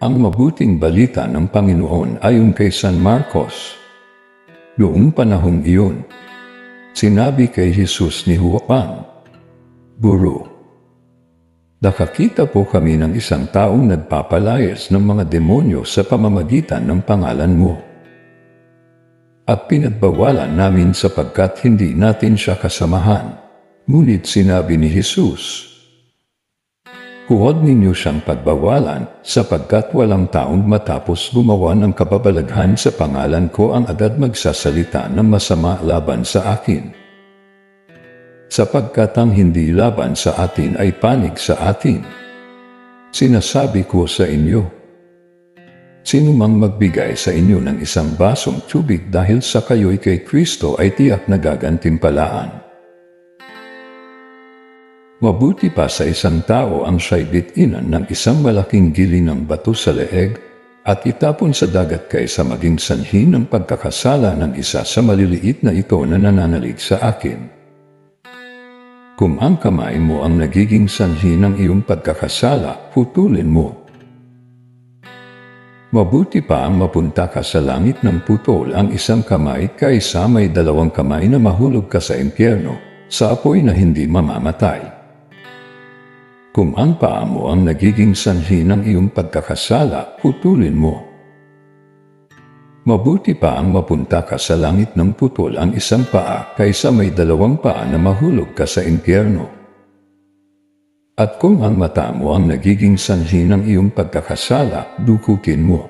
Ang mabuting balita ng Panginoon ayon kay San Marcos. Noong panahong iyon, sinabi kay Jesus ni Juan, Guru, nakakita po kami ng isang taong nagpapalayas ng mga demonyo sa pamamagitan ng pangalan mo. At pinagbawalan namin sapagkat hindi natin siya kasamahan. Ngunit sinabi ni Jesus, Huwag ninyo siyang pagbawalan sapagkat walang taong matapos gumawa ng kababalaghan sa pangalan ko ang agad magsasalita ng masama laban sa akin. Sapagkat ang hindi laban sa atin ay panig sa atin. Sinasabi ko sa inyo, Sino mang magbigay sa inyo ng isang basong tubig dahil sa kayo'y kay Kristo ay tiyak na gagantimpalaan. Mabuti pa sa isang tao ang siya'y bitinan ng isang malaking gili ng bato sa leeg at itapon sa dagat kaysa maging sanhi ng pagkakasala ng isa sa maliliit na ito na nananalig sa akin. Kung ang kamay mo ang nagiging sanhi ng iyong pagkakasala, putulin mo. Mabuti pa ang mapunta ka sa langit ng putol ang isang kamay kaysa may dalawang kamay na mahulog ka sa impyerno, sa apoy na hindi mamamatay. Kung ang paa mo ang nagiging sanhi ng iyong pagkakasala, putulin mo. Mabuti pa ang mapunta ka sa langit ng putol ang isang paa kaysa may dalawang paa na mahulog ka sa impyerno. At kung ang mata mo ang nagiging sanhi ng iyong pagkakasala, dukutin mo.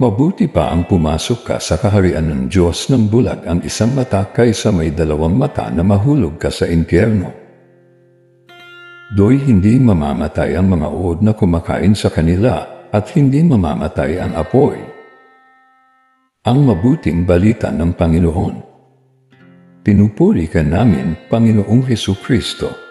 Mabuti pa ang pumasok ka sa kaharian ng Diyos ng bulag ang isang mata kaysa may dalawang mata na mahulog ka sa impyerno. Do'y hindi mamamatay ang mga uod na kumakain sa kanila at hindi mamamatay ang apoy. Ang mabuting balita ng Panginoon. Pinupuri ka namin, Panginoong Heso Kristo.